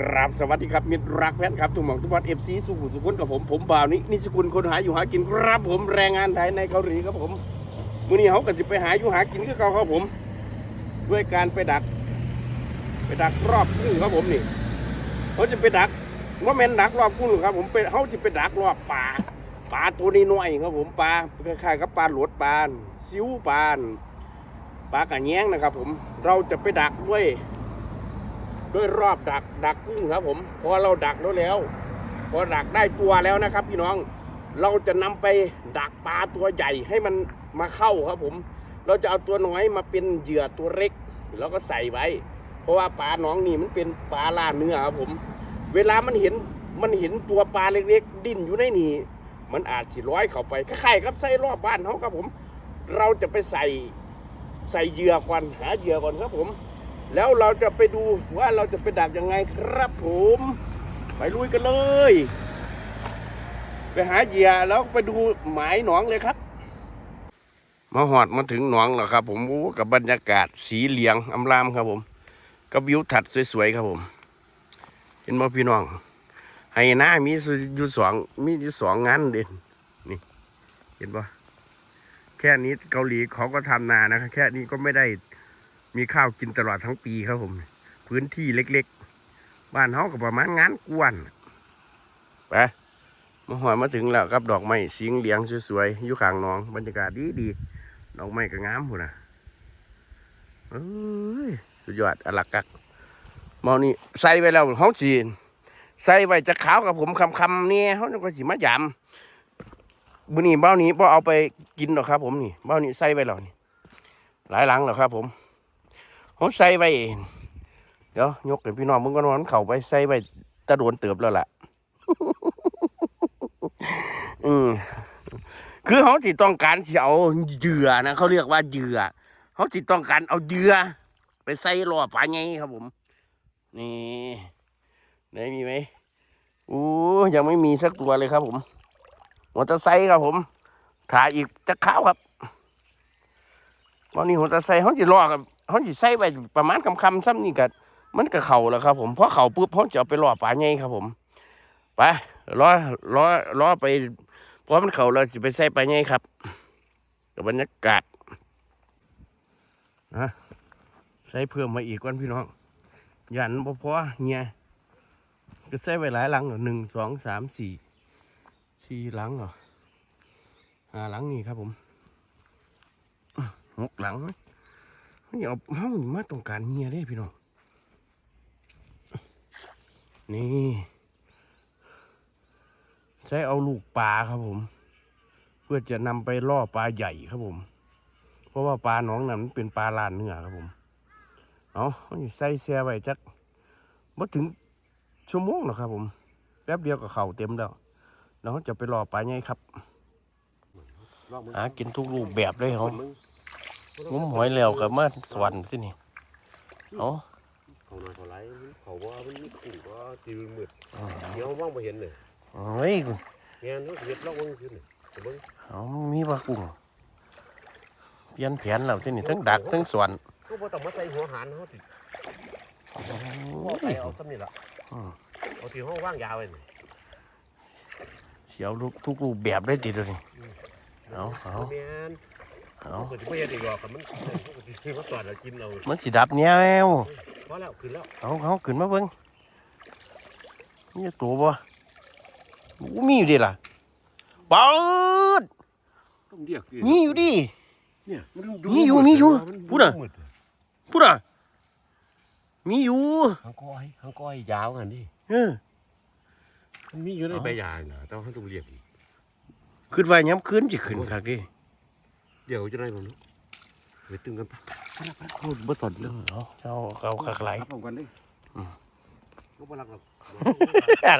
ครับสวัสดีครับมิตรรักแฟนครับทุกหม่องทุกวันเอฟซีสุขุสุขุนกับผมผมบ่าวนี้นิสกุลคนหาอยู่หากินครับผมแรงงานไทยในเกาหลีครับผมมื้อนี้เขาก็สิไปหาอยู่หากินก็เก่าครับผม ด้วยการไปดัก ไปดักรอบกุ้งครับผมนี่เขาจะไปดักว่าแมนดักรอบกุ้งครับ ผมเป็นเขาจะไปดักรอบปลาปลาตัวนี้น้อยครับผมปลาคล้ายๆกับปลาหลวดปลาซิวปลาปลากระแยงนะครับ ผมเราจะไปดักด้วย ด้วยรอบดักดักกุ้งครับผมพอเราดักแล้วแล้ว พอดักได้ตัวแล้วนะครับ พี่น้องเราจะนำไปดักปลาตัวใหญ่ให้มันมาเข้าครับผม เราจะเอาตัวน้อยมาเป็นเหยื่อตัวเล็ก แล้วก็ใส่ไว้ เพราะว่าปลาน้องนี่มันเป็นปลาล่าเนื้อครับผม เวลามันเห็นมันเห็นตัวปลาเล็กๆ ดิ้นอยู่ในนี่มันอาจสิร้อยเข้าไปคล้ายๆกับใส่รอบบ้านเขาครับผม เราจะไปใส่ใส่เหยื่อก่อนหาเหยื่อก่อนครับผม แล้วเราจะไปดูว่าเราจะไปดักยังไงครับผม ไปลุยกันเลย ไปหาเหยื่อแล้วไปดูหมายหนองเลยครับ มาหอดมาถึงหนองแล้วครับ ผมโอ้กับบรรยากาศสีเหลืองอำลามครับผมกับวิวถัดสวยๆครับผม เห็นบ่พี่น้องให้หน้ามีอยู่สองมีอยู่สองงานเด่นนี่ เห็นบ่แค่นี้เกาหลีเขาก็ทำนานะครับแค่นี้ก็ไม่ได้ มีข้าวกินตลอดทั้งปีครับผม พื้นที่เล็กๆ บ้านเขาก็ประมาณงานกวนไปมาหอยมาถึงแล้วครับดอกไม้สีเหลืองสวยๆอยู่ข้างน้อง บรรยากาศดีดีๆดอกไม้ก็งามพุ่นนะเอ้ยสุดยอดอลักกักเมานี่ใส่ไปแล้วห้องจีนใส่ไว้จะขาวกับผมคำๆเนี่ยเขาก็สิมายำบุนี่เบ้านี้บ่เอาไปกินหรอกครับ ผมนี่เบ้านี้ใส่ไว้แล้วนี่หลายหลังแล้วครับ ผม ผมใส่ไว้เดี๋ยวยกให้พี่น้องมึงก็นอนเข่าไปใส่ไว้ตะโดนเติบแล้วล่ะ อืมคือเขาสิต้องการสิเอาเหยื่อนะเขาเรียกว่าเหยื่อเขาสิต้องการเอาเหยื่อไปใส่รอปลาไงครับผม นี่ไหนมีไหมอู้ยังไม่มีสักตัวเลยครับ ผมมอเตอร์ไซค์ครับผมถ่ายอีกจะข้าวครับวันนี้หัวตาใส่เขาจะลอกกับ เขาจะใส่ไปประมาณคำคำๆซ้ำนี่กัมันก็เข่าแล้วครับ ผมเพราะเข่าปุ๊บเขาจะเอาไปล่อปลาไงครับผมไปล้อล้อล้อไปเพราะมันเข่าเราจะไปใส่ปลาไงครับกับบรรยากาศนะใส่เพิ่มมาอีกก่อนพี่น้องยันบ่พอเนี่ยก็ใส่ไว้หลายหลังเหรอหนึ่งสองสามสี่สี่หลังเหรอห้าหลังนี่ครับผมหกหลังไหม นี่เอาเฮ้ามาต้องการเฮียได้พี่น้องนี่ใช้เอาลูกปลาครับผม เพื่อจะนำไปล่อปลาใหญ่ครับผม เพราะว่าปลาหนองนั้นมันเป็นปลาลานเนื้อครับผมเอาใส่แช่ไว้จักมาถึงชั่วโมงหรอกครับผมแป๊บเดียวก็เข่าเต็มแล้วเราจะไปล่อปลาใหญ่ครับหากินทุกรูปแบบเลยเขา งุ้มหอยแล้วกับมาสวรรค์ที่นี่เอาเขาหน่อยเขาไหลเขาว่ามันมีขู่ว่าตีมืดเดี๋ยวมองไปเห็นเลยเฮ้ยงานเขาเห็ดลอกวังขึ้นเลยเบิ้งเอามีปลากุ้งเปลี่ยนแผนแล้วที่นี่ทั้งดักทั้งสวนก็บ่ต้องมาใส่หัวหันเขาติดพ่อไปเอาตำนี่ละเอาที่ห้องว่างยาวเลยเสียวลูกทุกรูปแบบได้ติดเลยนี่เอาเอาแมน เอาเขาก็จะไม่เห็นอีกหรอกมันเขาก็จะซื้อมาตอนเรากินเรามันสิดับเนี้ยแมวพอแล้วขึ้นแล้วเอาเอาขึ้นมาเบิ้งนี่ตัวบ่อู้มีอยู่ดิล่ะปืดต้องเรียกมีอยู่ดิเนี่ยมีอยู่มีอยู่พูดอะพูดอะมีอยู่หางก้อยหางก้อยยาวกันดิเออมีอยู่ในใบยางนะแต่ว่าเขาต้องเรียกอีกขึ้นไว้ย้ำขึ้นจะขึ้นคักดิ เดี๋ยวจะได้ผมลูกไปตึงกันปะไปละไปละเขาบ่สนเลยเอาเอาเอาคักไหลเอากันดิก็บ่รักหรอก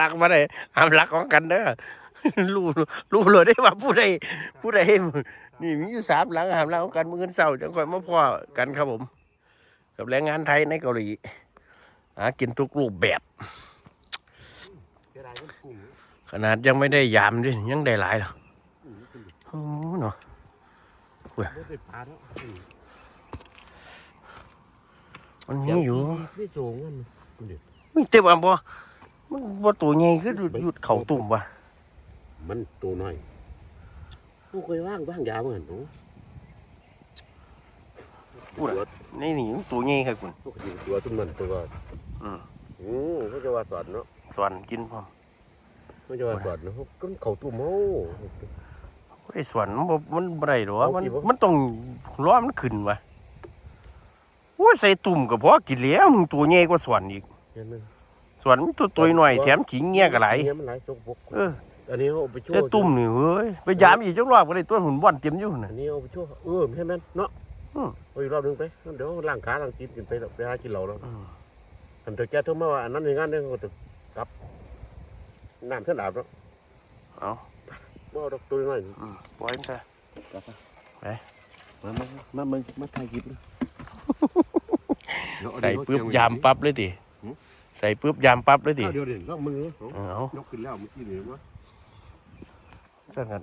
รักมาได้ห้ามรักของกันเด้อรู้รู้เลยได้ว่าผู้ใดผู้ใดนี่มีอยู่สามหลังห้ามรักของกันมือเศร้าจังค่อยมาพ่อกันครับผม กับแรงงานไทยในเกาหลีหากินทุกรูปแบบเสียดายมันกุ้งขนาดยังไม่ได้ยามด้วยยังได้หลายหรอโอ้เนาะ ไม่ได้ปลาแล้วมันมีอยู่ไม่โจงมันคุณเด็กมีแต่ว่าบ่มันบ่ตัวใหญ่คือหยุดเขาตุ่มว่ะมันตัวน้อยผู้เคยว่างว่างยาวเหมือนหนูพูดอะนี่นี่มันตัวใหญ่ครับคุณพวกยิงตัวตุ้มมันตัวก็อืมอืมเขาจะว่าสอนเนาะสอนกินพร้อมเขาจะว่าสอนเนาะก็เขาตุ้มเฮา ไอ้สวนมันบ่มันบ่ได้หรอกเอามันสิบ่มันต้องรอมันขึ้นว่ะโอ้ยใส่ตุ่มก็พอกินแล้วมึงตัวใหญ่กว่าสวนอีกเห็นไหมสวนมันตัวตัวหน่อยแถมขิงเงี้ยก็หลายเงี้ยมันหลายจกบกเอออันนี้เขาเอาไปโชแต่ว์ตุ่มนี่เฮ้ยไปยามอีกจักรอบก็ได้ตัวหุ่นบ่อนเต็มอยู่อัน่ะนนี้เอาไปโชว์เออไม่ใช่แม่นเนาะอืมเอาอีกรอบหนึงไปเดี๋ยวล้างขาล้างตีนกันไปแล้วไปหากินเหล้าแล้วอืมอันเธอแกโทรมาว่าอันนั้นอย่างนั้นเนี่ยเขาจะกลับน้ำเท่าดาบแล้วเอา บ่เอาดอกตัวน้อยอืมปล่อยมันซะมามามามามาถ่ายคลิปเลยใส่ปึ๊บยามปั๊บเลยติใส่ปึ๊บยามปั๊บเลยติเดี๋ยวเดี๋ยวลองมือเออเอายกขึ้นแล้วเมื่อกี้นี่ว่าซะงั้น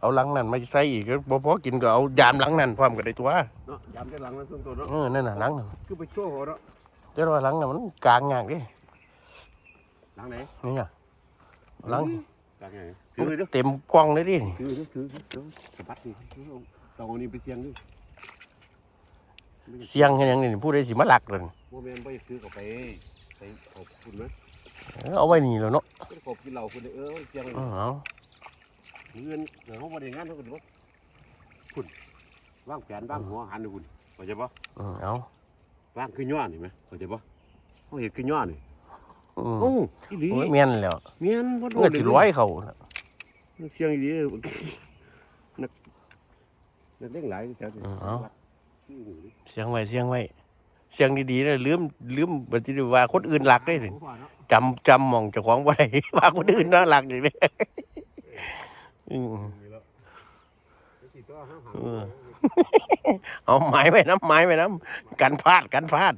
เอาหลังนั่นมาใส่อีกก็บ่พอกินก็เอายามหลังนั่นพร้อมก็ได้ตัวเนาะยามได้หลังแล้วเพิ่งตัวเนาะเออนั่นน่ะหลังนั่นคือไปโชว์เขาเนาะแต่ว่าหลังน่ะมันกลางยากดิหลังไหนนี่น่ะ หลังหลังไหนถือเลยเด้อเต็มกล้องเลยดิถือเด้อถือเด้อถือสะบัดนี่ถือเอาตองอันนี้ไปเสียงดิเสียงเฮ็ดหยังนี่ผู้ใดสิมาลักเลยโมเมนต์ไปถือกลับไปไปขอบคุณนะเออเอาไว้นี่แหล้วเนาะไปขอบกินเหล้าคุณเออเสียงเออเอาเงินเดี๋ยวเขาบริงานเขาก็ดีว่าคุณว่างแผนว่างหัวหันเลยคุณเข้าใจปะเออเอาว่างคือย่อนี่ไหมเข้าใจปะเขาเห็นคือย่อนี่อืม โอ้อีหลีโอ้ยแม่นแล้วเมียนบ่โดเมื่อนสิร้อยเขาน่ะเสียงอีหลีนักนักเล่งหลายจ้ะเสียงไว้เสียงไว้เสียงดีๆเลยลืมลืมบัดนี้ว่าคนอื่นรักได้ถึงจำจำหมองเจ้าของบ่ได้ว่าคนอื่นน่ารักอย่างนี้อืมเออเอาไม้ไว้น้ำไม้ไว้น้ำกันพลาดกันพลาด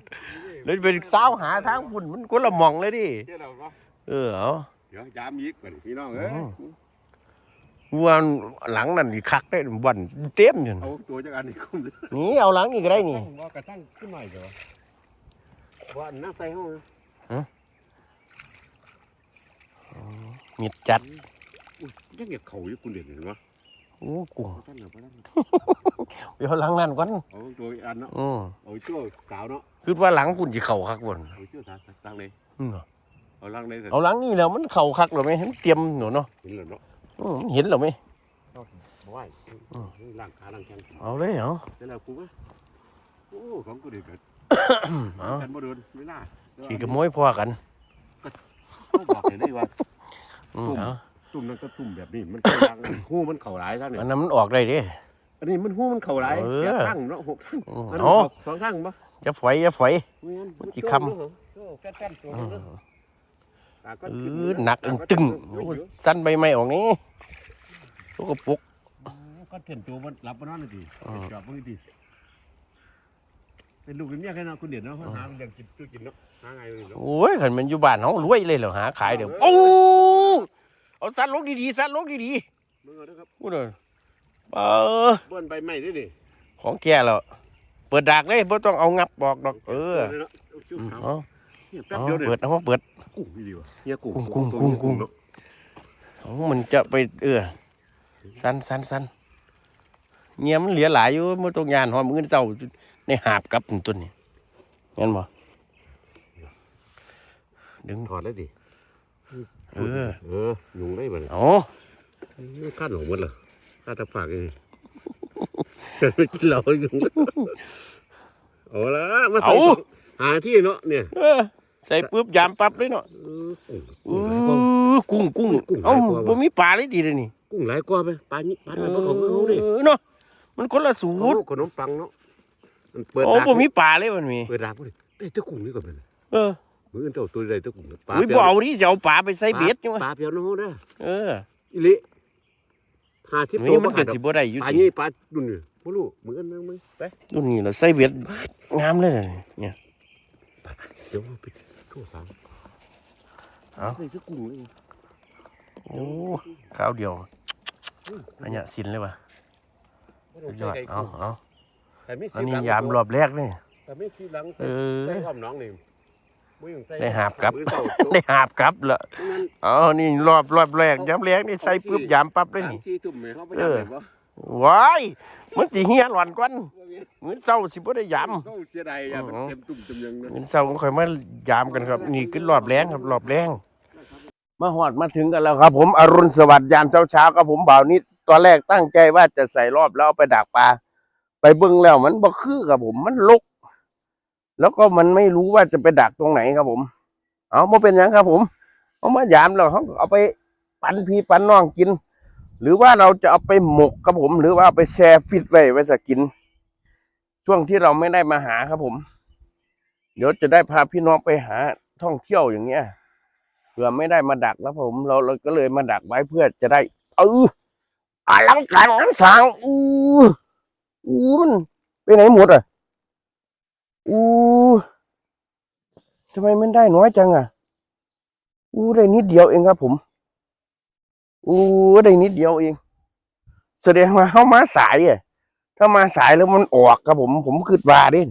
เลยเป็นสาวหาทางพุ่นมันคนละหมองเลยดิเดี๋ยวเราก็เออเอาเดี๋ยวยามยิกก่อนพี่น้องเอ้ยวันหลังนั่นคักได้บ่อนเต็มอยู่เอาตัวจากอันนี้คุ้มเลยนี่เอาหลังอีกได้นี่ว่ากระตั้งขึ้นหน่อยเดี๋ยววันนั่งใส่ห้องมิดจัดยังเก็บเขาอยู่คุณเด่นเห็นปะ โอ้กุ้งท่านเหรอท่านเดี๋ยวหลังนั่นก่อนเอาตัวอีกอันเนาะอืมเอาชั่วสาวเนาะคือว่าหลังคุณจะเข่าคักบ่นเอาชั่วสาวตั้งเลยอืมเอาล่างเลยเสร็จเอาหลังนี่แล้วมันเข่าคักหรือไม่เห็นเตรียมหนูเนาะเห็นแล้วเนาะอืมเห็นหรือไม่บ่ไหวล่างขาล่างแขนเอาเลยเหรอเดี๋ยวเรากูว่าโอ้ของกูเด็กเกิดเอากันบ่โดนเวลาขี่กระโมยพอกันเขาบอกเลยได้ว่าอืมเอา ตุ่มนั่นก็ตุ่มแบบนี้ มันเข้าล่างหูมันเข่าหลายท่านเนี่ยอันนั้นมันออกได้เดิ อันนี้มันหูมันเข่าหลายเออแปดทั้งเนาะหกทั้งอืมอันเอานี้สองทั้งปะจะฝอยจะฝอยมันกี่คำ โจ้แฟนๆตัวนึงเด้อตาก็เอขึ้อหนักอึ้งตึงโอ้สั้นใบไม้ออกนี้สกปรกก็เถียนตัวมันรับมันนั่นเลยดิอืมจับมันเลยดิเป็นลูกเป็นเมียแค่นั้นคุณเด่นเนาะเขาหาเลี้ยงกินซื้อกินเนาะหาไงเลยเนาะ โอ้ยขันมันอยู่บ้านเขารวยเลยเหรอหาขายเดี๋ยวโอ้ เอาสั้นลงดีๆสั้นลงดีมึงเอาเด้อครับๆพูดเลยเออเบิ้นใบไม้ด้วยดิของแก่แล้วเปิดดากเลยบ่ต้องเอางับบอกดอกเออเนาะเอาจุ๊บอืมขาวเอาเนี่ยแป๊บเอาเดียวเนี่ยเปิดเอามาเปิด กุ้งนี่ดีว่ะเนี่ยกุ้งกุ้งกุ้งกุ้งกุ้ง เนาะเอามันจะไปเออสั้นสั้นสั้นเงี้ยมันเหลือหลายอยู่มันต้องยานหอมมือเจ้าในหาบกับตัวนี้งั้นบ่ดึงถอดเลยดิ เออ เออยุงได้บ่เนี่ยเอาขั้นของมันเหรอข้าตะฝากเองไม่กินเหล้ายุงเอาละมาใส่ของหาที่เนาะเนี่ยเออใส่ปุ๊บยามปั๊บเลยเนาะเออเอกุ้งกุ้งหลายกว่าอกุ้งกุ้งกุ้งหลายเอ้ากว่าบ่มีปลาเลยดีเลยนี่กุ้งหลายกว่าไปปลานี้ปลาไหนปลาของเขาดิเออเนาะมันคนละสูตรขนมปังเนาะมันเปิดโอ้ดากบ่มีปลาเลยมันมีเปิดดากบ่ดิได้แตะกุ้งนี่ก่อนเป็นเออ มืออื่นเจ้าตัวใดแตะกุ้งปลาอุ้ยบ่เอาดิจะเอาปลาไปใส่เบ็ดจังปวะลาเปียวน้องเด้อเอออีหลิหาที่โตนี่มันก็บ่ขาดดอกสิบ่ได้อยู่ปลาตินี่ปลาดุนนี่บ่รู้มืออื่นมึงมึงไปรุ่นนี้เราใส่เบ็ดงามเลยเนี่ยเดี๋ยวไปโทรศัพท์เอาได้แตะกุ้งเลยโอ้ข้าวเดียวอันเนี้ยสินเลยว่ะสุดยอดเอาเอาแต่มีอันสิบนี้หลังยามรอบแรกนี่แต่ไม่คิดหลังเออใส่ความน้องนี่บ่ยังใส่ ได้หาบกลับมือเศร้าจบได้หาบกลับละงั้นอ๋อนี่รอบรอบแรกย้ำแรกนี่ใส่ปุ๊บยามปั๊บเลยสามนี่ที่ทุ่มเลยเขาไปเอยังอไงบ่ว้ายมันสิเฮียหลอนก่อนมื้อเช้าสิบ่ได้ยามเขาเสียดายอย่ามันอ๋อเต็มตุ่มเต็มยังนะมื้อเช้าค่อยมายามกันครับ นี่คือรอบแรงครับ รอบแรงมาฮอดมาถึงกันแล้วครับ ผมอรุณสวัสดิ์ยามเช้าๆครับผมบ่าวนี้ตอนแรกตั้งใจว่าจะใส่รอบแล้วเอาไปดักปลาไปเบิ่งแล้วมันบ่คือครับผมมันลก แล้วก็มันไม่รู้ว่าจะไปดักตรงไหนครับผม เอามาเป็นยังครับผม เอามายามเขาเอาไปปันพี่ปันน้องกิน หรือว่าเราจะเอาไปหมกครับผม หรือว่าเอาไปแช่ฟิตไว้ไว้จะกิน ช่วงที่เราไม่ได้มาหาครับผม เดี๋ยวจะได้พาพี่น้องไปหาท่องเที่ยวอย่างเงี้ยเผื่อไม่ได้มาดักแล้วผม เราเราก็เลยมาดักไว้เพื่อจะได้เอออลังการงานสางอู้อู้มันไปไหนหมดอะอู้ทำไมมันได้น้อยจังอะ อู้ได้นิดเดียวเองครับผม อู้ได้นิดเดียวเอง แสดงว่าเข้ามาสายอะ ถ้ามาสายแล้วมันออกครับผม ผมคิดว่าด้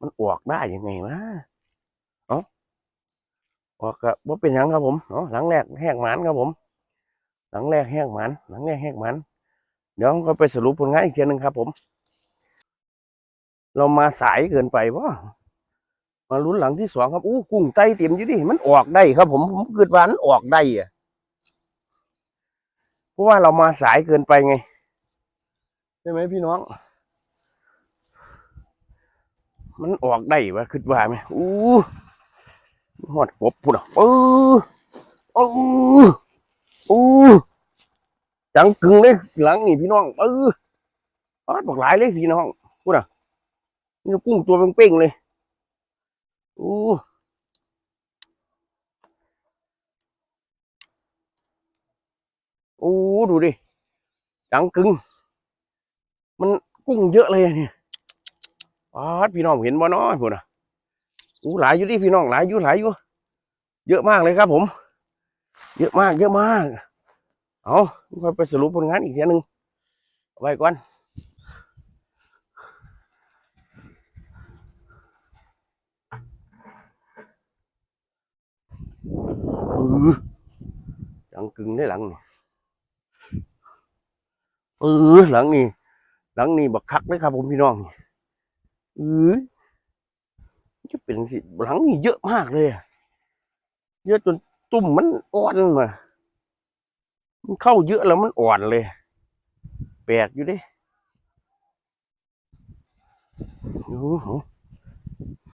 มันออกได้ยังไงวะเอ้าออกก็บ่เป็นยังครับผมเนาะหลังแรกแหกหมันครับผม หลังแรกแหกหมันหลังแรกแหกหมันเดี๋ยวก็ไปสรุปผลงานอีกทีหนึ่งครับผม เรามาสายเกินไปวะ มาลุ้นหลังที่สองครับอู้กุ้งไตเต็มอยู่ดิมันออกได้ครับ ผมผมคิดว่ามันออกได้อะเพราะว่าเรามาสายเกินไปไงใช่ไหมพี่น้อง มันออกได้วะคิดว่าไหมอู้หอดกบพูดอะเออเอออู้จังกึงเลยหลังนี่พี่น้องเออออบอกหลายเลยพี่น้องพูดอะนี่กุ้งตัวเป้งๆเลย อู้อู้ดูดิจังกึงมันกุ้งเยอะเลยเนี่ยอ๋อพี่น้องเห็นบ่เนาะพุ่นะอู้หลายอยู่ดิพี่น้องหลายอยู่หลายอยู่ เยอะมากเลยครับผม เยอะมาก เยอะมาก เอาค่อยไปสรุปผลงานอีกทีหนึ่งไว้ก่อน เออจังกึงได้หลังนี่เออหลังนี่หลังนี้บักคักเลยครับผมพี่น้องเออจะเป็นสิหลังนี้เยอะมากเลยเยอะจนตุ่มมันอ่อนมามันเข้าเยอะแล้วมันอ่อนเลย แปลกอยู่ดิโอ้โห